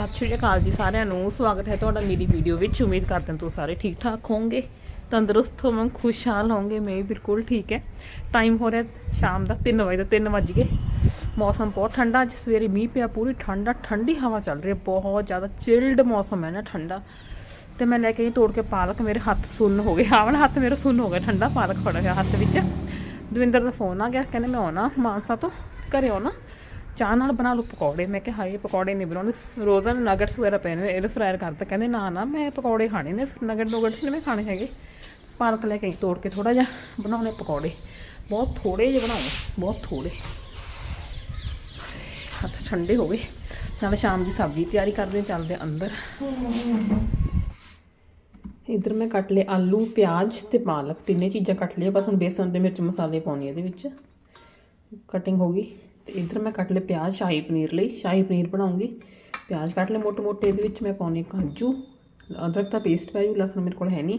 ਸਤਿ ਸ਼੍ਰੀ ਅਕਾਲ ਜੀ ਸਾਰਿਆਂ ਨੂੰ। ਸਵਾਗਤ ਹੈ ਤੁਹਾਡਾ ਮੇਰੀ ਵੀਡੀਓ ਵਿੱਚ। ਉਮੀਦ ਕਰਦੇ ਹਾਂ ਤੁਸੀਂ ਸਾਰੇ ਠੀਕ ਠਾਕ ਹੋਵੋਗੇ। ਤੰਦਰੁਸਤ ਹੋਵੋਗੇ ਖੁਸ਼ਹਾਲ ਹੋਵੋਗੇ। ਮੈਂ ਵੀ ਬਿਲਕੁਲ ਠੀਕ ਹੈ। ਟਾਈਮ ਹੋ ਰਿਹਾ ਸ਼ਾਮ ਦਾ 3 ਵਜੇ ਦਾ 3 ਵੱਜ ਗਏ। ਮੌਸਮ ਬਹੁਤ ਠੰਡਾ ਅੱਜ। ਸਵੇਰੇ ਮੀਂਹ ਪਿਆ, ਪੂਰੀ ਠੰਡਾ, ਠੰਡੀ ਹਵਾ ਚੱਲ ਰਹੀ ਹੈ। ਬਹੁਤ ਜ਼ਿਆਦਾ ਚਿਲਡ ਮੌਸਮ ਹੈ ਨਾ ਠੰਡਾ। ਤੇ ਮੈਂ ਲੈ ਕੇ ਆਈ ਤੋੜ ਕੇ ਪਾਲਕ। ਮੇਰੇ ਹੱਥ ਸੁੰਨ ਹੋ ਗਏ। ਆਵਣ ਹੱਥ ਮੇਰਾ ਸੁੰਨ ਹੋ ਗਿਆ ਠੰਡਾ ਪਾਲਕ ਫੜਿਆ ਗਿਆ ਹੱਥ ਵਿੱਚ। ਦਵਿੰਦਰ ਦਾ ਫੋਨ ਆ ਗਿਆ। ਕਹਿੰਦੇ ਮੈਂ ਆਉਣਾ ਮਾਨਸਾ ਤੋਂ। ਘਰੇ ਆਉਣਾ। ਚਾਹ ਨਾਲ ਬਣਾ ਲਓ ਪਕੌੜੇ। ਮੈਂ ਕਿਹਾ ਹਾਏ ਪਕੌੜੇ ਨਹੀਂ ਬਣਾਉਣੇ ਫਰੋਜ਼ਨ ਨਗਟਸ ਵਗੈਰਾ ਪਏ ਨੇ ਇਹ ਫਰਾਇਰ ਕਰਤਾ। ਕਹਿੰਦੇ ਨਾ ਨਾ ਮੈਂ ਪਕੌੜੇ ਖਾਣੇ ਨੇ ਨਗਟ ਨੁਗਟਸ ਨਹੀਂ ਮੈਂ ਖਾਣੇ ਹੈਗੇ। ਪਾਲਕ ਲੈ ਕੇ ਤੋੜ ਕੇ ਥੋੜਾ ਜਿਹਾ ਬਣਾਉਣੇ ਪਕੌੜੇ। ਬਹੁਤ ਥੋੜੇ ਜਿਹੇ ਬਣਾਉਣੇ ਬਹੁਤ ਥੋੜੇ ਹੱਥ ਠੰਡੇ ਹੋ ਗਏ। ਨਾਲ ਸ਼ਾਮ ਦੀ ਸਬਜ਼ੀ ਤਿਆਰੀ ਕਰਦੇ ਹਾਂ, ਚੱਲਦੇ ਅੰਦਰ। ਇਧਰ ਮੈਂ ਕੱਟ ਲਏ ਆਲੂ ਪਿਆਜ਼ ਤੇ ਪਾਲਕ। ਤਿੰਨੇ ਚੀਜ਼ਾਂ ਕੱਟ ਲਈਆਂ ਬਸ ਹੁਣ ਬੇਸਨ ਤੇ ਮਿਰਚ ਮਸਾਲੇ ਪਾਉਣੇ ਇਹਦੇ ਵਿੱਚ। ਕਟਿੰਗ ਹੋ ਗਈ। ਤੇ ਇਧਰ ਮੈਂ ਕੱਟ ਲਏ ਪਿਆਜ਼ ਸ਼ਾਹੀ ਪਨੀਰ ਲਈ। ਸ਼ਾਹੀ ਪਨੀਰ ਬਣਾਉਂਗੀ। ਪਿਆਜ਼ ਕੱਟ ਲਏ ਮੋਟੇ ਮੋਟੇ ਇਹਦੇ ਵਿੱਚ ਮੈਂ ਪਾਉਣੀ ਕਾਜੂ। ਅਦਰਕ ਦਾ ਪੇਸਟ ਪੈ ਜੂ, ਲਸਣ ਮੇਰੇ ਕੋਲ ਹੈ ਨਹੀਂ।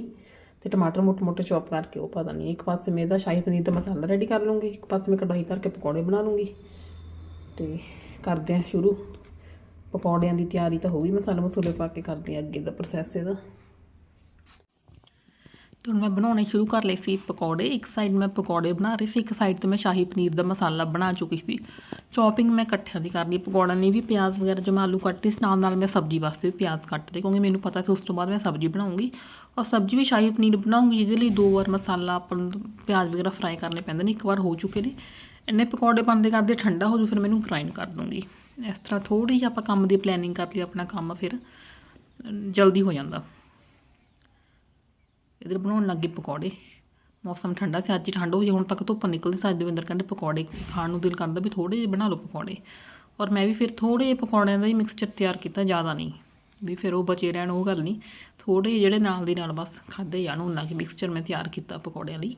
ਤੇ ਟਮਾਟਰ ਮੋਟੇ ਮੋਟੇ ਚੌਪ ਕਰਕੇ ਉਹ ਪਾ ਦਾਂਗੀ ਇੱਕ ਪਾਸੇ ਮੈਂ ਇਹਦਾ ਸ਼ਾਹੀ ਪਨੀਰ ਦਾ ਮਸਾਲਾ ਰੈਡੀ ਕਰ ਲੂੰਗੀ। ਇੱਕ ਪਾਸੇ ਮੈਂ ਕੜਾਹੀ ਧਰ ਕੇ ਪਕੌੜੇ ਬਣਾ ਲੂੰਗੀ। ਤੇ ਕਰਦੇ ਹਾਂ ਸ਼ੁਰੂ। ਪਕੌੜਿਆਂ ਦੀ ਤਿਆਰੀ ਤਾਂ ਹੋ ਗਈ। ਮਸਾਲੇ ਮਸੂਲੇ ਪਾ ਕੇ ਕਰਦੇ ਹਾਂ ਅੱਗੇ ਦਾ ਪ੍ਰੋਸੈਸ ਇਹਦਾ। ਤੇ ਹੁਣ ਮੈਂ ਬਣਾਉਣੇ ਸ਼ੁਰੂ ਕਰ ਲਏ ਸੀ ਪਕੌੜੇ। ਇੱਕ ਸਾਈਡ ਮੈਂ ਪਕੌੜੇ ਬਣਾ ਰਹੀ ਸੀ, ਇੱਕ ਸਾਈਡ ਤੇ ਮੈਂ ਸ਼ਾਹੀ ਪਨੀਰ ਦਾ ਮਸਾਲਾ ਬਣਾ ਚੁੱਕੀ ਸੀ। ਚੌਪਿੰਗ ਮੈਂ ਇਕੱਠਿਆਂ ਦੀ ਕਰਨੀ ਪਕੌੜਿਆਂ ਲਈ ਵੀ ਪਿਆਜ਼ ਵਗੈਰਾ ਜੋ ਮੈਂ ਆਲੂ ਕੱਟੇ ਸੀ, ਨਾਲ ਨਾਲ ਮੈਂ ਸਬਜ਼ੀ ਵਾਸਤੇ ਵੀ ਪਿਆਜ਼ ਕੱਟਦੇ ਕਿਉਂਕਿ ਮੈਨੂੰ ਪਤਾ ਸੀ ਉਸ ਤੋਂ ਬਾਅਦ ਮੈਂ ਸਬਜ਼ੀ ਬਣਾਉਂਗੀ। ਔਰ ਸਬਜ਼ੀ ਵੀ ਸ਼ਾਹੀ ਪਨੀਰ ਬਣਾਉਂਗੀ, ਜਿਹਦੇ ਲਈ ਦੋ ਵਾਰ ਮਸਾਲਾ ਆਪਾਂ ਨੂੰ ਪਿਆਜ਼ ਵਗੈਰਾ ਫਰਾਈ ਕਰਨੇ ਪੈਂਦੇ ਨੇ, ਇੱਕ ਵਾਰ ਹੋ ਚੁੱਕੇ ਨੇ। ਇੰਨੇ ਪਕੌੜੇ ਪਾਉਂਦੇ ਕਰਦੇ ਠੰਡਾ ਹੋ ਜੂ, ਫਿਰ ਮੈਨੂੰ ਗ੍ਰਾਈਂਡ ਕਰ ਦੂੰਗੀ। ਇਸ ਤਰ੍ਹਾਂ ਥੋੜੀ ਜਿਹੀ ਆਪਾਂ ਕੰਮ ਦੀ ਪਲੈਨਿੰਗ ਕਰ ਲਈ, ਆਪਣਾ ਕੰਮ ਫਿਰ ਜਲਦੀ ਹੋ ਜਾਂਦਾ। ਇਧਰ ਬਣਾਉਣ ਲੱਗੇ ਪਕੌੜੇ। ਮੌਸਮ ਠੰਡਾ ਸੀ, ਅੱਜ ਹੀ ਠੰਡ ਹੋਈ ਹੁਣ ਤੱਕ ਧੁੱਪ ਨਿਕਲਦੀ ਸੀ, ਅੱਜ ਦਵਿੰਦਰ ਕਹਿੰਦੇ ਪਕੌੜੇ ਖਾਣ ਨੂੰ ਦਿਲ ਕਰਦਾ ਵੀ ਥੋੜੇ ਜਿਹੇ ਬਣਾ ਲਓ ਪਕੌੜੇ। ਔਰ ਮੈਂ ਵੀ ਫਿਰ ਥੋੜੇ ਜਿਹੇ ਪਕੌੜਿਆਂ ਦਾ ਹੀ ਮਿਕਸਚਰ ਤਿਆਰ ਕੀਤਾ, ਜ਼ਿਆਦਾ ਨਹੀਂ। ਵੀ ਫਿਰ ਉਹ ਬਚੇ ਰਹਿਣ, ਉਹ ਗੱਲ ਨਹੀਂ। ਥੋੜੇ ਜਿਹੜੇ ਨਾਲ ਦੀ ਨਾਲ ਬਸ ਖਾਦੇ ਜਾਣ ਉਹਨਾਂ ਕਿ ਮਿਕਸਚਰ ਮੈਂ ਤਿਆਰ ਕੀਤਾ ਪਕੌੜਿਆਂ ਲਈ।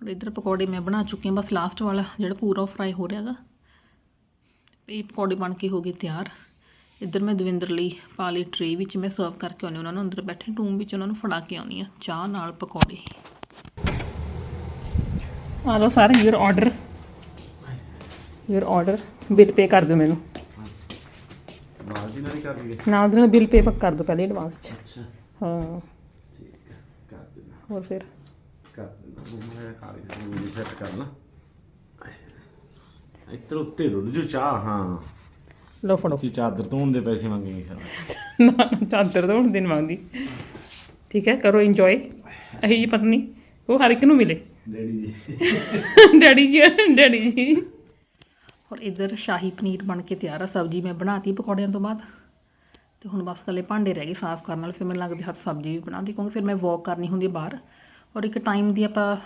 ਔਰ ਇਧਰ ਪਕੌੜੇ ਮੈਂ ਬਣਾ ਚੁੱਕੀ ਹਾਂ, ਬਸ ਲਾਸਟ ਵਾਲਾ ਜਿਹੜਾ ਪੂਰਾ ਫਰਾਈ ਹੋ ਰਿਹਾ ਹੈਗਾ ਇਹ ਪਕੌੜੇ ਬਣ ਕੇ ਹੋ ਗਏ ਤਿਆਰ। ਇੱਧਰ ਮੈਂ ਦਵਿੰਦਰ ਲਈ ਪਾ ਲਈ ਟਰੇ ਵਿੱਚ ਮੈਂ ਸਰਵ ਕਰਕੇ ਆਉਣੀ ਉਹਨਾਂ ਨੂੰ ਅੰਦਰ ਬੈਠੇ ਰੂਮ ਵਿੱਚ ਉਹਨਾਂ ਨੂੰ ਫੜਾ ਕੇ ਆਉਣੀ ਆ ਚਾਹ ਨਾਲ ਪਕੌੜੇ। ਆ ਲਓ sir your order your order bill pay ਕਰ ਦਿਓ ਮੈਨੂੰ। ਨਾਲ ਦੀ ਨਾਲ ਹੀ ਕਰ ਲਈਏ? ਨਾਲ ਦੇ ਨਾਲ ਬਿੱਲ ਪੇ ਕਰ ਦਿਓ ਪਹਿਲੇ ਐਡਵਾਂਸ ਚ। ਅੱਛਾ। ਹਾਂ। ਠੀਕ ਹੈ ਕਰ ਦੇਣਾ ਹੋਰ ਫਿਰ? ਕਰ ਦੇਣਾ ਮੈਂ ਕਰ ਮੈਂ ਸੈੱਟ ਕਰਨਾ ਇੱਧਰ ਉੱਤੇ ਰੁੱਝ ਜੋ ਚਾਹ ਹਾਂ। ਲਓ ਫੜੋ। ਤੁਸੀਂ ਚਾਦਰ ਧੋਣ ਦੇ ਪੈਸੇ ਮੰਗेंगे ਸਰ। ਨਾ ਚਾਦਰ ਤੋਂ ਦਿਨ ਮੰਗਦੀ। ਠੀਕ ਹੈ ਕਰੋ ਇੰਜੋਏ ਇਹੀ ਜੀ ਪਤਨੀ ਉਹ ਹਰ ਇੱਕ ਨੂੰ ਮਿਲੇ। ਡੈਡੀ ਜੀ। ਡੈਡੀ ਜੀ ਡੈਡੀ ਜੀ। ਔਰ ਇਧਰ ਸ਼ਾਹੀ ਪਨੀਰ ਬਣ ਕੇ ਤਿਆਰ ਆ ਸਬਜ਼ੀ ਮੈਂ ਬਣਾਤੀ ਪਕੌੜਿਆਂ ਤੋਂ ਬਾਅਦ। ਤੇ ਹੁਣ ਬਸ ਕੱਲੇ ਭਾਂਡੇ ਰਹਿ ਗਏ ਸਾਫ਼ ਕਰਨ ਵਾਲੇ ਫਿਰ ਮੈਨੂੰ ਲੱਗਦਾ ਹੱਥ ਸਬਜ਼ੀ ਵੀ ਬਣਾਉਂਦੀ ਕਿਉਂਕਿ ਫਿਰ ਮੈਂ ਵਾਕ ਕਰਨੀ ਹੁੰਦੀ ਬਾਹਰ। ਔਰ ਇੱਕ ਟਾਈਮ ਦੀ ਆਪਾਂ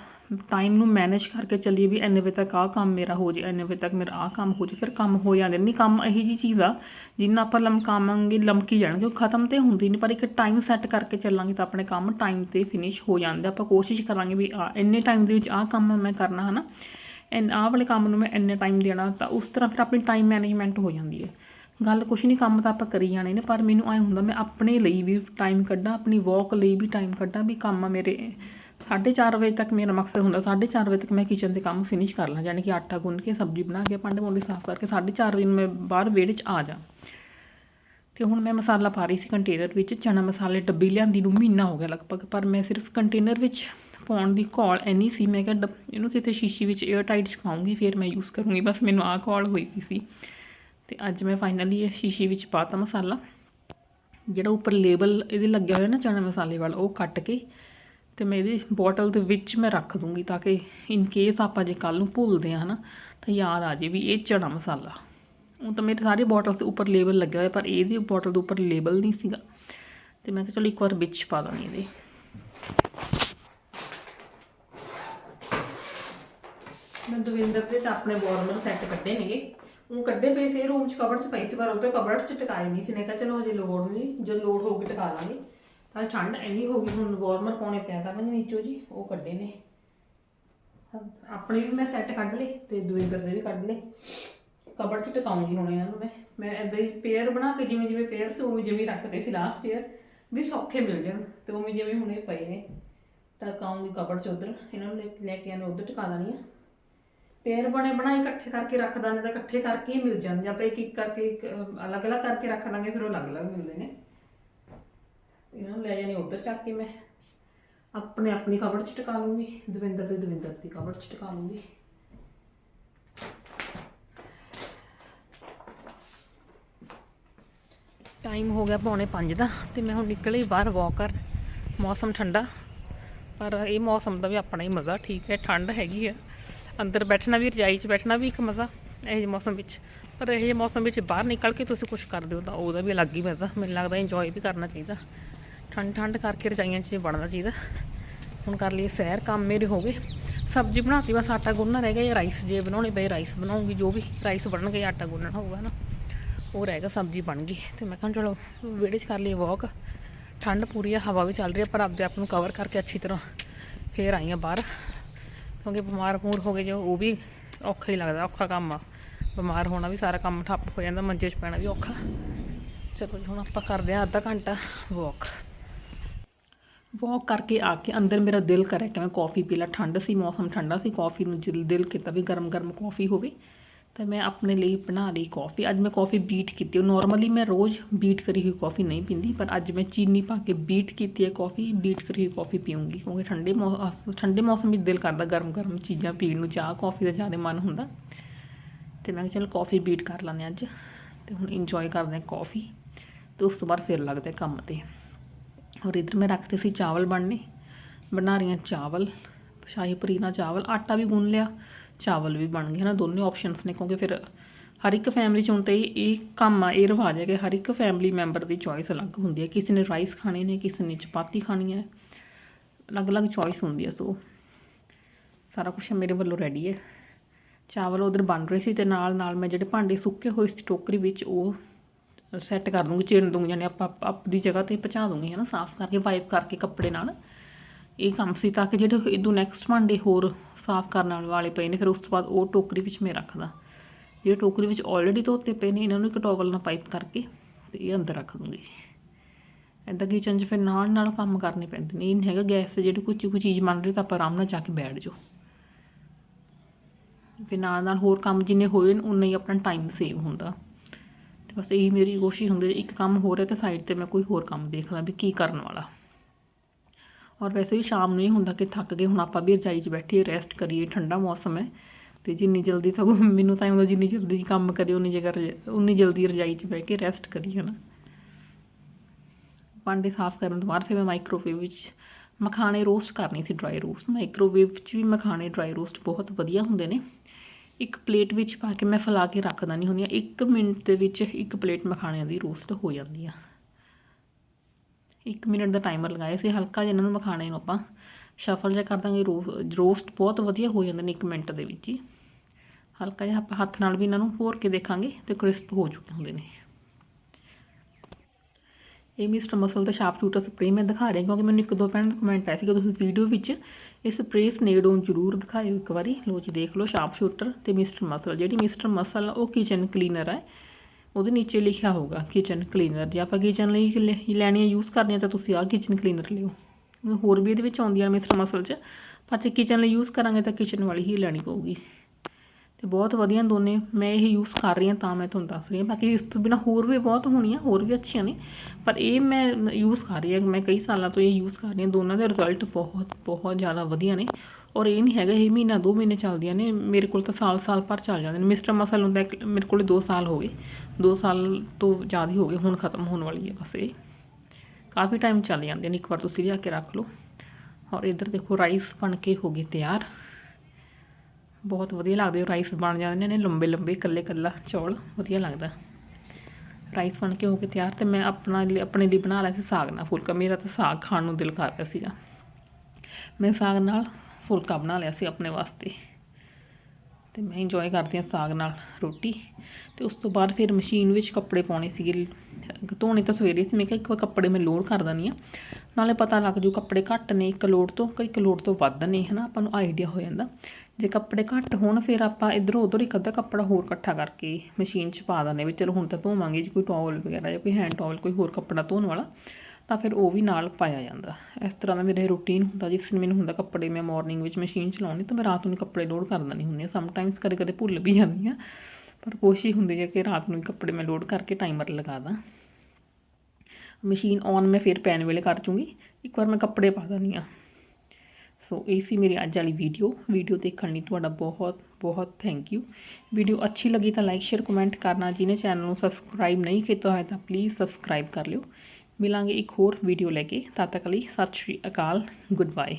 ਟਾਈਮ ਨੂੰ ਮੈਨੇਜ ਕਰਕੇ ਚੱਲੀਏ ਵੀ ਇੰਨੇ ਵਜੇ ਤੱਕ ਆਹ ਕੰਮ ਮੇਰਾ ਹੋ ਜੇ, ਇੰਨੇ ਵਜੇ ਤੱਕ ਮੇਰਾ ਆਹ ਕੰਮ ਹੋ ਜੇ, ਫਿਰ ਕੰਮ ਹੋ ਜਾਂਦੇ ਨਹੀਂ, ਕੰਮ ਇਹੀ ਜੀ ਚੀਜ਼ ਆ, ਜਿੰਨਾ ਆਪਾਂ ਲਮਕਾਵਾਂਗੇ, ਲਮਕੀ ਜਾਣਗੇ, ਉਹ ਖਤਮ ਤੇ ਹੁੰਦੀ ਨਹੀਂ, ਪਰ ਇੱਕ ਟਾਈਮ ਸੈੱਟ ਕਰਕੇ ਚੱਲਾਂਗੇ ਤਾਂ ਆਪਣੇ ਕੰਮ ਟਾਈਮ ਤੇ ਫਿਨਿਸ਼ ਹੋ ਜਾਂਦੇ ਆਪਾਂ ਕੋਸ਼ਿਸ਼ ਕਰਾਂਗੇ ਵੀ ਆ ਇੰਨੇ ਟਾਈਮ ਦੇ ਵਿੱਚ ਆਹ ਕੰਮ ਮੈਂ ਕਰਨਾ, ਹਨਾ? ਐਨ, ਆਹ ਵਾਲੇ ਕੰਮ ਨੂੰ ਮੈਂ ਇੰਨੇ ਟਾਈਮ ਦੇਣਾ, ਤਾਂ ਉਸ ਤਰ੍ਹਾਂ ਫਿਰ ਆਪਣੀ ਟਾਈਮ ਮੈਨੇਜਮੈਂਟ ਹੋ ਜਾਂਦੀ ਹੈ। ਗੱਲ ਕੁਛ ਨਹੀਂ, ਕੰਮ ਤਾਂ ਆਪਾਂ ਕਰੀ ਜਾਣੇ ਨੇ, ਪਰ ਮੈਨੂੰ ਐ ਹੁੰਦਾ, ਮੈਂ ਆਪਣੇ ਲਈ ਵੀ ਟਾਈਮ ਕੱਢਾਂ, ਆਪਣੀ ਵਾਕ ਲਈ ਵੀ ਟਾਈਮ ਕੱਢਾਂ, ਵੀ ਕੰਮ ਮੇਰੇ 4:30 ਵਜੇ ਤੱਕ ਮੇਰਾ ਮਕਸਦ ਹੁੰਦਾ 4:30 ਵਜੇ ਤੱਕ ਮੈਂ ਕਿਚਨ ਦੇ ਕੰਮ ਫਿਨਿਸ਼ ਕਰ ਲਾਂ ਯਾਨੀ ਕਿ ਆਟਾ ਗੁੰਨ ਕੇ, ਸਬਜ਼ੀ ਬਣਾ ਕੇ, ਭਾਂਡੇ ਭੁੰਡੇ ਸਾਫ਼ ਕਰਕੇ 4:30 ਵਜੇ ਨੂੰ ਮੈਂ ਬਾਹਰ ਵਿਹੜੇ 'ਚ ਆ ਜਾ। ਤੇ ਹੁਣ ਮੈਂ ਮਸਾਲਾ ਪਾ ਰਹੀ ਸੀ ਕੰਟੇਨਰ ਵਿੱਚ, ਚਨਾ ਮਸਾਲੇ, ਡੱਬੀ ਲਿਆਂਦੀ ਨੂੰ ਮਹੀਨਾ ਹੋ ਗਿਆ ਲਗਭਗ, ਪਰ ਮੈਂ ਸਿਰਫ ਕੰਟੇਨਰ ਵਿੱਚ ਪਾਉਣ ਦੀ ਕਾਲ ਐਨੀ ਸੀ, ਮੈਂ ਕਿਹਾ ਡੱਬ- ਇਹਨੂੰ ਕਿਤੇ ਸ਼ੀਸ਼ੀ ਵਿੱਚ 에ਅਰ ਟਾਈਟ ਚ ਪਾਉਂਗੀ, ਫਿਰ ਮੈਂ ਯੂਜ਼ ਕਰੂੰਗੀ, ਬਸ ਮੈਨੂੰ ਆਹ ਕਾਲ ਹੋਈ ਪਈ ਸੀ। ਤੇ ਅੱਜ ਮੈਂ ਫਾਈਨਲੀ ਇਹ ਸ਼ੀਸ਼ੀ ਵਿੱਚ ਪਾਤਾ ਮਸਾਲਾ, ਜਿਹੜਾ ਉੱਪਰ ਲੇਬਲ ਇਹਦੇ ਲੱਗਿਆ ਹੋਇਆ ਨਾ ਚਨਾ ਮਸਾਲੇ ਵਾਲਾ, ਉਹ ਕੱਟ ਕੇ ਤੇ ਮੈਂ ਇਹਦੀ ਬੋਟਲ ਦੇ ਵਿੱਚ ਮੈਂ ਰੱਖ ਦੂੰਗੀ ਤਾਂ ਕਿ ਇਨ ਕੇਸ ਆਪਾਂ ਜੇ ਕੱਲ ਨੂੰ ਭੁੱਲਦੇ ਆ ਹਨਾ ਤਾਂ ਯਾਦ ਆ ਜੇ ਵੀ ਇਹ ਚਣਾ ਮਸਾਲਾ। ਉਹ ਤਾਂ ਮੇਰੇ ਸਾਰੇ ਬੋਟਲਸ ਦੇ ਉੱਪਰ ਲੇਬਲ ਲੱਗਿਆ ਹੋਇਆ, ਪਰ ਇਹਦੀ ਬੋਟਲ ਦੇ ਉੱਪਰ ਲੇਬਲ ਨਹੀਂ ਸੀਗਾ। ਤੇ ਮੈਂ ਕਿਹਾ ਚਲੋ ਇੱਕ ਵਾਰ ਵਿੱਚ ਪਾ ਦਾਂਗੀ ਇਹਦੇ। ਮੈਂ ਦਵਿੰਦਰ ਦੇ ਤਾਂ ਆਪਣੇ ਵਾਰਮਰ ਸੈੱਟ ਕੱਢੇ ਨੇਗੇ। ਉਹ ਕੱਢੇ ਪਏ ਸੀ ਰੂਮ ਚ ਕਬਰਡ ਚ ਪਈ ਸੀ, ਪਰ ਉਹ ਤੇ ਕਬਰਡ ਚ ਟਿਕਾਏ ਨਹੀਂ ਸੀ। ਮੈਂ ਕਿਹਾ ਚਲੋ ਹਜੇ ਲੋੜ ਨਹੀਂ, ਜੋ ਲੋੜ ਹੋਊਗੀ ਟਿਕਾ ਲਾਂਗੇ। ਤਾਂ ਠੰਡ ਇੰਨੀ ਹੋ ਗਈ, ਹੁਣ ਵਾਰਮਰ ਪਾਉਣੇ ਪਿਆ ਕਰਨਗੇ ਨੀਚੋ ਜੀ, ਉਹ ਕੱਢੇ ਨੇ। ਆਪਣੇ ਵੀ ਮੈਂ ਸੈੱਟ ਕੱਢ ਲਏ ਤੇ ਦਵਿੰਦਰ ਦੇ ਵੀ ਕੱਢ ਲਏ। ਕਬਰ ਚ ਟਿਕਾਉਂਗੀ ਹੁਣ ਇਹਨਾਂ ਨੂੰ ਮੈਂ। ਮੈਂ ਏਦਾਂ ਹੀ ਪੇਅਰ ਬਣਾ ਕੇ ਜਿਵੇਂ ਜਿਵੇਂ ਪੇਅਰ ਸੀ, ਉਵੇਂ ਜਿਵੇਂ ਰੱਖਦੇ ਸੀ ਲਾਸਟ ਈਅਰ ਵੀ ਸੌਖੇ ਮਿਲ ਜਾਣ ਤੇ ਉਵੇਂ ਜਿਵੇਂ ਹੁਣੇ ਪਏ ਨੇ। ਟਿਕਾਉਂਗੀ ਕਬਰ ਚ ਉਧਰ, ਇਹਨਾਂ ਨੂੰ ਲੈ- ਕੇ ਆਨੇ ਉਧਰ ਟਿਕਾ ਦਾਨੀ ਪੇਅਰ ਬਣੇ ਬਣਾਏ ਇਕੱਠੇ ਕਰਕੇ ਰੱਖ ਦਾਂਗੇ ਤਾਂ ਇਕੱਠੇ ਕਰਕੇ ਹੀ ਮਿਲ ਜਾਂਦੇ ਆਪਾਂ ਇੱਕ ਇੱਕ ਕਰਕੇ ਅਲੱਗ-ਅਲੱਗ ਕਰਕੇ ਰੱਖ ਦਾਂਗੇ ਫਿਰ ਉਹ ਅਲੱਗ-ਅਲੱਗ ਮਿਲਦੇ ਨੇ। ਇਹਨਾਂ ਨੂੰ ਲੈ ਜਾਣੇ ਉਧਰ ਚੱਕ ਕੇ ਮੈਂ। ਆਪਣੇ ਆਪਣੀ ਕਬੜ ਚ ਟਿਕਾ ਲੂੰਗੀ। ਦਵਿੰਦਰ ਤੇ ਦਵਿੰਦਰ ਦੀ ਕਬੜ ਚ ਟਿਕਾ ਲੂੰਗੀ। ਟਾਈਮ ਹੋ ਗਿਆ ਪੌਣੇ 5 ਦਾ ਤੇ ਮੈਂ ਹੁਣ ਨਿਕਲੀ ਬਾਹਰ ਵਾਕ ਕਰ ਮੌਸਮ ਠੰਡਾ, ਪਰ ਇਹ ਮੌਸਮ ਦਾ ਵੀ ਆਪਣਾ ਹੀ ਮਜ਼ਾ, ਠੀਕ ਹੈ, ਠੰਡ ਹੈਗੀ ਆ। ਅੰਦਰ ਬੈਠਣਾ ਵੀ, ਰਜਾਈ 'ਚ ਬੈਠਣਾ ਵੀ ਇੱਕ ਮਜ਼ਾ ਇਹ ਜਿਹੇ ਮੌਸਮ ਵਿੱਚ। ਪਰ ਇਹ ਜਿਹੇ ਮੌਸਮ ਵਿੱਚ ਬਾਹਰ ਨਿਕਲ ਕੇ ਤੁਸੀਂ ਕੁਝ ਕਰਦੇ ਹੋ ਤਾਂ ਉਹਦਾ ਵੀ ਅਲੱਗ ਹੀ ਮਜ਼ਾ। ਮੈਨੂੰ ਲੱਗਦਾ ਇੰਜੋਏ ਵੀ ਕਰਨਾ ਚਾਹੀਦਾ। ਠੰਡ ਠੰਡ ਕਰਕੇ ਰਜਾਈਆਂ 'ਚ ਬਣਦਾ ਚਾਹੀਦਾ ਹੁਣ ਕਰ ਲਈਏ ਸੈਰ, ਕੰਮ ਮੇਰੇ ਹੋ ਗਏ। ਸਬਜ਼ੀ ਬਣਾਤੀ, ਬਸ ਆਟਾ ਗੁੰਨਣਾ ਰਹਿ ਗਿਆ ਜਾਂ ਰਾਈਸ ਜੇ ਬਣਾਉਣੇ ਪਏ, ਰਾਈਸ ਬਣਾਉਂਗੀ ਜੋ ਵੀ, ਰਾਈਸ ਬਣਨਗੇ ਆਟਾ ਗੁੰਨਣਾ ਹੋਊਗਾ ਨਾ। ਉਹ ਰਹੇਗਾ ਸਬਜ਼ੀ ਬਣ ਗਈ। ਤੇ ਮੈਂ ਕਿਹਾ ਚਲੋ, ਵਿਹੜੇ 'ਚ ਕਰ ਲਈਏ ਵਾਕ ਠੰਡ ਪੂਰੀ ਆ, ਹਵਾ ਵੀ ਚੱਲ ਰਹੀ ਆ, ਪਰ ਆਪਦੇ ਆਪ ਨੂੰ ਕਵਰ ਕਰਕੇ ਅੱਛੀ ਤਰ੍ਹਾਂ ਫੇਰ ਆਈ ਆ ਬਾਹਰ। ਕਿਉਂਕਿ ਬਿਮਾਰ ਬਮੂਰ ਹੋ ਗਏ ਜੋ, ਉਹ ਵੀ ਔਖਾ ਹੀ ਲੱਗਦਾ, ਔਖਾ ਕੰਮ ਆ। ਬਿਮਾਰ ਹੋਣਾ ਵੀ ਸਾਰਾ ਕੰਮ ਠੱਪ ਹੋ ਜਾਂਦਾ, ਮੰਜੇ 'ਚ ਪੈਣਾ ਵੀ ਔਖਾ। ਚਲੋ ਜੀ, ਹੁਣ ਆਪਾਂ ਕਰਦੇ ਆ ਅੱਧਾ ਘੰਟਾ ਵਾਕ ਵਾਕ ਕਰਕੇ ਆ ਕੇ ਅੰਦਰ ਮੇਰਾ ਦਿਲ ਕਰਿਆ ਕਿ ਮੈਂ ਕਾਫੀ ਪੀ ਲਾ। ਠੰਡ ਸੀ, ਮੌਸਮ ਠੰਡਾ ਸੀ ਕਾਫੀ ਨੂੰ ਦਿਲ ਦਿਲ ਕੀਤਾ ਵੀ ਗਰਮ ਗਰਮ ਕਾਫੀ ਹੋਵੇ। ਤਾਂ ਮੈਂ ਆਪਣੇ ਲਈ ਬਣਾ ਲਈ ਕਾਫੀ ਅੱਜ ਮੈਂ ਕਾਫੀ ਬੀਟ ਕੀਤੀ ਉਹ ਨਾਰਮਲੀ ਮੈਂ ਰੋਜ਼ ਬੀਟ ਕਰੀ ਹੋਈ ਕਾਫੀ ਨਹੀਂ ਪੀਂਦੀ, ਪਰ ਅੱਜ ਮੈਂ ਚੀਨੀ ਪਾ ਕੇ ਬੀਟ ਕੀਤੀ ਹੈ ਕਾਫੀ ਬੀਟ ਕਰੀ ਹੋਈ ਕਾਫੀ ਪੀਉਂਗੀ ਕਿਉਂਕਿ ਠੰਡੇ ਮੌਸਮ ਠੰਡੇ ਮੌਸਮ ਵਿੱਚ ਦਿਲ ਕਰਦਾ ਗਰਮ ਗਰਮ ਚੀਜ਼ਾਂ ਪੀਣ ਨੂੰ। ਚਾਹ ਕਾਫੀ ਦਾ ਜ਼ਿਆਦਾ ਮਨ ਹੁੰਦਾ। ਤੇ ਮੈਂ ਕਿਹਾ ਚਲ ਕਾਫੀ ਬੀਟ ਕਰ ਲੈਂਦੇ ਹਾਂ ਅੱਜ। ਤੇ ਹੁਣ ਇੰਜੋਏ ਕਰਦੇ ਹਾਂ ਕਾਫੀ ਤੇ ਉਸ ਤੋਂ ਬਾਅਦ ਫਿਰ ਲੱਗਦੇ ਕੰਮ ਤੇ। ਔਰ ਇਧਰ ਮੈਂ ਰੱਖਤੇ ਸੀ ਚਾਵਲ ਬਣਨੇ। ਬਣਾ ਰਹੀਆਂ ਚਾਵਲ, ਸ਼ਾਹੀ ਪਨੀਰ ਚਾਵਲ। ਆਟਾ ਵੀ ਗੁੰਨ ਲਿਆ, ਚਾਵਲ ਵੀ ਬਣ ਗਏ। ਹਨਾ, ਦੋਨੇ ਆਪਸ਼ਨਸ ਨੇ, ਕਿਉਂਕਿ ਫਿਰ ਹਰ ਇੱਕ ਫੈਮਿਲੀ 'ਚ ਹੁਣ ਤਾਂ ਇਹ ਇਹ ਕੰਮ ਆ, ਇਹ ਰਿਵਾਜ ਹੈ ਕਿ ਹਰ ਇੱਕ ਫੈਮਿਲੀ ਮੈਂਬਰ ਦੀ ਚੋਇਸ ਅਲੱਗ ਹੁੰਦੀ ਹੈ। ਕਿਸੇ ਨੇ ਰਾਈਸ ਖਾਣੇ ਨੇ, ਕਿਸੇ ਨੇ ਚਪਾਤੀ ਖਾਣੀ ਹੈ। ਅਲੱਗ-ਅਲੱਗ ਚੋਇਸ ਹੁੰਦੀ ਹੈ, ਸੋ ਸਾਰਾ ਕੁਝ ਮੇਰੇ ਵੱਲੋਂ ਰੈਡੀ ਹੈ। ਚਾਵਲ ਉਧਰ ਬਣ ਰਹੇ ਸੀ ਤੇ ਨਾਲ ਨਾਲ ਮੈਂ ਜਿਹੜੇ ਭਾਂਡੇ ਸੁੱਕੇ ਹੋਏ ਸੀ ਟੋਕਰੀ ਵਿੱਚ, ਉਹ ਸੈੱਟ ਕਰ ਦੂੰਗੀ, ਚਿਣ ਦੂੰਗੀ ਜਾਨੇ ਆਪਾਂ ਆਪਣੀ ਜਗ੍ਹਾ ਤੇ ਪਹੁੰਚਾ ਦੂੰਗੀ, ਹਨਾ, ਸਾਫ਼ ਕਰਕੇ ਵਾਈਪ ਕਰਕੇ ਕੱਪੜੇ ਨਾਲ। ਇਹ ਕੰਮ ਸੀ ਤਾਂ ਕਿ ਜਿਹੜੇ ਇਦੋਂ ਨੈਕਸਟ ਭਾਂਡੇ ਹੋਰ ਸਾਫ਼ ਕਰਨ ਵਾਲੇ ਪਏ ਨੇ, ਫਿਰ ਉਸ ਤੋਂ ਬਾਅਦ ਉਹ ਟੋਕਰੀ ਵਿੱਚ ਮੈਂ ਰੱਖਦਾ। ਜਿਹੜੇ ਟੋਕਰੀ ਵਿੱਚ ਆਲਰੇਡੀ ਧੋਤੇ ਪਏ ਨੇ, ਇਹਨਾਂ ਨੂੰ ਇੱਕ ਟੋਵਲ ਨਾਲ ਪਾਈਪ ਕਰਕੇ ਤੇ ਇਹ ਅੰਦਰ ਰੱਖ ਦੂੰਗੀ। ਐਦਾਂ ਕਿਚਨ 'ਚ ਫਿਰ ਨਾਲ ਨਾਲ ਕੰਮ ਕਰਨੇ ਪੈਂਦੇ ਨੇ, ਇਹ ਨਹੀਂ ਹੈਗਾ ਗੈਸ ਤੇ ਜਿਹੜੀ ਕੁਝ ਕੋਈ ਚੀਜ਼ ਮੰਨ ਰਹੀ, ਤਾਂ ਆਪਾਂ ਆਰਾਮ ਨਾਲ ਜਾ ਕੇ ਬੈਠ ਜਾਓ। ਫਿਰ ਨਾਲ ਨਾਲ ਹੋਰ ਕੰਮ ਜਿੰਨੇ ਹੋਏ ਨੇ ਉਨਾ ਹੀ ਆਪਣਾ ਟਾਈਮ ਸੇਵ ਹੁੰਦਾ। ਬਸ ਇਹੀ ਮੇਰੀ ਕੋਸ਼ਿਸ਼ ਹੁੰਦੀ ਇੱਕ ਕੰਮ ਹੋ ਰਿਹਾ ਤਾਂ ਸਾਈਡ ਤੇ ਮੈਂ ਕੋਈ ਹੋਰ ਕੰਮ ਦੇਖ ਲਾਂ ਵੀ ਕੀ ਕਰਨ ਵਾਲਾ। ਔਰ ਵੈਸੇ ਵੀ ਸ਼ਾਮ ਨੂੰ ਇਹ ਹੁੰਦਾ ਕਿ ਥੱਕ ਗਏ, ਹੁਣ ਆਪਾਂ ਵੀ ਰਜਾਈ 'ਚ ਬੈਠੀਏ ਰੈਸਟ ਕਰੀਏ, ਠੰਡਾ ਮੌਸਮ ਹੈ ਤੇ ਜਿੰਨੀ ਜਲਦੀ ਸਗੋਂ ਮੈਨੂੰ ਤਾਂ ਹੁੰਦਾ ਜਿੰਨੀ ਜਲਦੀ ਕੰਮ ਕਰੇ ਉਨੀ ਜਗ੍ਹਾ ਰਜ- ਉਨੀ ਜਲਦੀ ਰਜਾਈ 'ਚ ਬਹਿ ਕੇ ਰੈਸਟ ਕਰੀਏ ਨਾ ਭਾਂਡੇ ਸਾਫ਼ ਕਰਨ ਤੋਂ ਬਾਅਦ ਫਿਰ ਮੈਂ ਮਾਈਕ੍ਰੋਵੇਵ ਵਿੱਚ ਮਖਾਣੇ ਰੋਸਟ ਕਰਨੀ ਸੀ ਡਰਾਈ ਰੋਸਟ ਮਾਈਕ੍ਰੋਵੇਵ 'ਚ ਵੀ ਮਖਾਣੇ ਡਰਾਈ ਰੋਸਟ ਬਹੁਤ ਵਧੀਆ ਹੁੰਦੇ ਨੇ। ਇੱਕ ਪਲੇਟ ਵਿੱਚ ਪਾ ਕੇ ਮੈਂ ਫੈਲਾ ਕੇ ਰੱਖ ਦਿੰਦੀ ਹੁੰਦੀ ਹਾਂ। 1 ਮਿੰਟ ਦੇ ਵਿੱਚ ਇੱਕ ਪਲੇਟ ਮਖਾਣਿਆਂ ਦੀ ਰੋਸਟ ਹੋ ਜਾਂਦੀ ਆ। 1 ਮਿੰਟ ਦਾ ਟਾਈਮਰ ਲਗਾਇਆ ਸੀ, ਹਲਕਾ ਜਿਹਾ ਇਹਨਾਂ ਨੂੰ ਮਖਾਣੇ ਨੂੰ ਆਪਾਂ ਸ਼ਫਲ ਜਿਹਾ ਕਰ ਦਾਂਗੇ। ਰੋਸਟ ਬਹੁਤ ਵਧੀਆ ਹੋ ਜਾਂਦੇ ਨੇ 1 ਮਿੰਟ ਦੇ ਵਿੱਚ ਹੀ। ਹਲਕਾ ਜਿਹਾ ਆਪਾਂ ਹੱਥ ਨਾਲ ਵੀ ਇਹਨਾਂ ਨੂੰ ਭੋਰ ਕੇ ਦੇਖਾਂਗੇ ਤੇ ਕ੍ਰਿਸਪ ਹੋ ਚੁੱਕੇ ਹੁੰਦੇ ਨੇ। ਇਹ ਮਿਸਟਰ ਮਸਲ ਦਾ ਸ਼ਾਰਪ ਸ਼ੂਟਰ ਸਪਰੇਅ ਮੈਂ ਦਿਖਾ ਰਹੀ, ਕਿਉਂਕਿ ਮੈਨੂੰ ਇੱਕ ਦੋ ਭੈਣ ਦਾ ਕਮੈਂਟ ਆਇਆ ਸੀ ਕਿ ਤੁਸੀਂ ਵੀਡੀਓ ਵਿੱਚ ਇਹ ਸਪਰੇ ਸਨੇਡੋਂ ਜ਼ਰੂਰ ਦਿਖਾਇਓ ਇੱਕ ਵਾਰੀ। ਲੋ ਜੀ, ਦੇਖ ਲਓ ਸ਼ਾਰਪ ਸ਼ੂਟਰ ਤੇ ਮਿਸਟਰ ਮਸਲ ਜਿਹੜੀ ਮਿਸਟਰ ਮਸਲ ਆ, ਉਹ ਕਿਚਨ ਕਲੀਨਰ ਹੈ ਉਹਦੇ ਨੀਚੇ ਲਿਖਿਆ ਹੋਊਗਾ ਕਿਚਨ ਕਲੀਨਰ ਜੇ ਆਪਾਂ ਕਿਚਨ ਲਈ ਲੈ- ਲੈਣੀ ਹੈ ਯੂਜ਼ ਕਰਨੀ ਹੈ ਤਾਂ ਤੁਸੀਂ ਆਹ ਕਿਚਨ ਕਲੀਨਰ ਲਿਓ। ਹੋਰ ਵੀ ਇਹਦੇ ਵਿੱਚ ਆਉਂਦੀਆਂ ਨੇ ਮਿਸਟਰ ਮਸਲ 'ਚ। ਪਰ ਜੇ ਕਿਚਨ ਲਈ ਯੂਜ਼ ਕਰਾਂਗੇ ਤਾਂ ਕਿਚਨ ਵਾਲੀ ਹੀ ਲੈਣੀ ਪਊਗੀ। ਤੇ ਬਹੁਤ ਵਧੀਆ ਦੋਨੇ ਮੈਂ ਇਹ ਯੂਜ਼ ਕਰ ਰਹੀ ਹਾਂ ਤਾਂ ਮੈਂ ਤੁਹਾਨੂੰ ਦੱਸ ਰਹੀ ਹਾਂ। ਬਾਕੀ ਇਸ ਤੋਂ ਬਿਨਾ ਹੋਰ ਵੀ ਬਹੁਤ ਹੋਣੀਆਂ, ਹੋਰ ਵੀ ਅੱਛੀਆਂ ਨੇ। ਪਰ ਇਹ ਮੈਂ ਯੂਜ਼ ਕਰ ਰਹੀ ਹਾਂ, ਮੈਂ ਕਈ ਸਾਲਾਂ ਤੋਂ ਇਹ ਯੂਜ਼ ਕਰ ਰਹੀ ਹਾਂ। ਦੋਨਾਂ ਦੇ ਰਿਜ਼ਲਟ ਬਹੁਤ ਬਹੁਤ ਜ਼ਿਆਦਾ ਵਧੀਆ ਨੇ। ਔਰ ਇਹ ਨਹੀਂ ਹੈਗਾ, ਇਹ ਮਹੀਨਾ, ਦੋ ਮਹੀਨੇ ਚੱਲਦੀਆਂ ਨੇ। ਮੇਰੇ ਕੋਲ ਤਾਂ ਸਾਲ ਸਾਲ ਪਰ ਚੱਲ ਜਾਂਦੇ ਨੇ। ਮਿਸਟਰ ਮਸਲ ਹੁੰਦਾ ਇੱਕ- ਮੇਰੇ ਕੋਲ 2 ਸਾਲ ਹੋ ਗਏ। 2 ਸਾਲ ਤੋਂ ਜ਼ਿਆਦਾ ਹੀ ਹੋ ਗਏ, ਹੁਣ ਖਤਮ ਹੋਣ ਵਾਲੀ ਹੈ ਬਸ ਇਹ। ਕਾਫੀ ਟਾਈਮ ਚੱਲ ਜਾਂਦੇ ਨੇ, ਇੱਕ ਵਾਰ ਤੁਸੀਂ ਲਿਆ ਕੇ ਰੱਖ ਲਓ। ਔਰ ਇੱਧਰ ਦੇਖੋ ਰਾਈਸ ਬਣ ਕੇ ਹੋ ਗਏ ਤਿਆਰ। ਬਹੁਤ ਵਧੀਆ ਲੱਗਦੇ ਰਾਈਸ ਬਣ ਜਾਂਦੇ ਨੇ ਲੰਬੇ ਲੰਬੇ, ਇਕੱਲੇ ਇਕੱਲਾ ਚੌਲ, ਵਧੀਆ ਲੱਗਦਾ। ਰਾਈਸ ਬਣ ਕੇ ਹੋ ਕੇ ਤਿਆਰ ਤੇ ਮੈਂ ਆਪਣਾ ਆਪਣੇ ਲਈ ਬਣਾ ਲਿਆ ਸੀ ਸਾਗ ਨਾਲ ਫੁਲਕਾ। ਮੇਰਾ ਤਾਂ ਸਾਗ ਖਾਣ ਨੂੰ ਦਿਲ ਕਰ ਰਿਹਾ ਸੀਗਾ। ਮੈਂ ਸਾਗ ਨਾਲ ਫੁਲਕਾ ਬਣਾ ਲਿਆ ਸੀ ਆਪਣੇ ਵਾਸਤੇ। ਤੇ ਮੈਂ ਇੰਜੋਏ ਕਰਦੀ ਹਾਂ ਸਾਗ ਨਾਲ ਰੋਟੀ। ਤੇ ਉਸ ਤੋਂ ਬਾਅਦ ਫਿਰ ਮਸ਼ੀਨ ਵਿੱਚ ਕੱਪੜੇ ਪਾਉਣੇ ਸੀਗੇ। ਧੋਣੇ ਤਾਂ ਸਵੇਰੇ ਸੀ। ਮੈਂ ਕਿਹਾ ਇੱਕ ਵਾਰ ਕੱਪੜੇ ਮੈਂ ਲੋਡ ਕਰ ਦਨੀ ਆ ਨਾਲੇ ਪਤਾ ਲੱਗ ਜੂ ਕੱਪੜੇ ਘੱਟ ਨੇ, ਇੱਕ ਲੋੜ ਤੋਂ ਕਈ ਇੱਕ ਲੋਡ ਤੋਂ ਵੱਧ ਨੇ, ਹਨਾ, ਆਪਾਂ ਨੂੰ ਆਈਡੀਆ ਹੋ ਜਾਂਦਾ। ਜੇ ਕੱਪੜੇ ਘੱਟ ਹੋਣ, ਫਿਰ ਆਪਾਂ ਇਧਰੋਂ ਉਧਰ ਇੱਕ ਅੱਧਾ ਕੱਪੜਾ ਹੋਰ ਇਕੱਠਾ ਕਰਕੇ ਮਸ਼ੀਨ 'ਚ ਪਾ ਦਿੰਦੇ ਵੀ ਚਲੋ ਹੁਣ ਤਾਂ ਧੋਵਾਂਗੇ ਜੇ, ਕੋਈ ਟਾਵਲ ਵਗੈਰਾ ਜਾਂ ਕੋਈ ਹੈਂਡ ਟਾਵਲ ਕੋਈ ਹੋਰ ਕੱਪੜਾ ਧੋਣ ਵਾਲਾ, ਤਾਂ ਫਿਰ ਉਹ ਵੀ ਨਾਲ ਪਾਇਆ ਜਾਂਦਾ। ਇਸ ਤਰ੍ਹਾਂ ਦਾ ਮੇਰੇ ਰੂਟੀਨ ਹੁੰਦਾ, ਜਿਸ ਦਿਨ ਮੈਨੂੰ ਹੁੰਦਾ ਕੱਪੜੇ ਮੈਂ ਮਾਰਨਿੰਗ ਵਿੱਚ ਮਸ਼ੀਨ ਚਲਾਉਣੀ ਤਾਂ ਮੈਂ ਰਾਤ ਨੂੰ ਕੱਪੜੇ ਲੋਡ ਕਰ ਦਿੰਦੀ ਹੁੰਦੀ ਹਾਂ। ਸਮਟਾਈਮਸ ਕਦੇ ਕਦੇ ਭੁੱਲ ਵੀ ਜਾਂਦੀ ਹਾਂ, ਪਰ ਕੋਸ਼ਿਸ਼ ਹੁੰਦੀ ਹੈ ਕਿ ਰਾਤ ਨੂੰ ਹੀ ਕੱਪੜੇ ਮੈਂ ਲੋਡ ਕਰਕੇ ਟਾਈਮਰ ਲਗਾ ਦਾਂ। ਮਸ਼ੀਨ ਔਨ ਮੈਂ ਫਿਰ ਪੈਨ ਵੇਲੇ ਕਰ ਚੂੰਗੀ ਇੱਕ ਵਾਰ ਮੈਂ ਕੱਪੜੇ ਪਾ ਦਿੰਦੀ ਹਾਂ ਸੋ ਇਹ ਸੀ ਮੇਰੀ ਅੱਜ ਵਾਲੀ ਵੀਡੀਓ ਵੀਡੀਓ ਦੇਖਣ ਲਈ ਤੁਹਾਡਾ ਬਹੁਤ ਬਹੁਤ ਥੈਂਕ ਯੂ ਵੀਡੀਓ ਅੱਛੀ ਲੱਗੀ ਤਾਂ ਲਾਈਕ ਸ਼ੇਅਰ ਕਮੈਂਟ ਕਰਨਾ ਜਿਹਨੇ ਚੈਨਲ ਨੂੰ ਸਬਸਕ੍ਰਾਈਬ ਨਹੀਂ ਕੀਤਾ ਹੋਇਆ ਤਾਂ ਪਲੀਜ਼ ਸਬਸਕ੍ਰਾਈਬ ਕਰ ਲਿਓ ਮਿਲਾਂਗੇ ਇੱਕ ਹੋਰ ਵੀਡੀਓ ਲੈ ਕੇ ਤਦ ਤੱਕ ਲਈ ਸਤਿ ਸ਼੍ਰੀ ਅਕਾਲ ਗੁੱਡ ਬਾਏ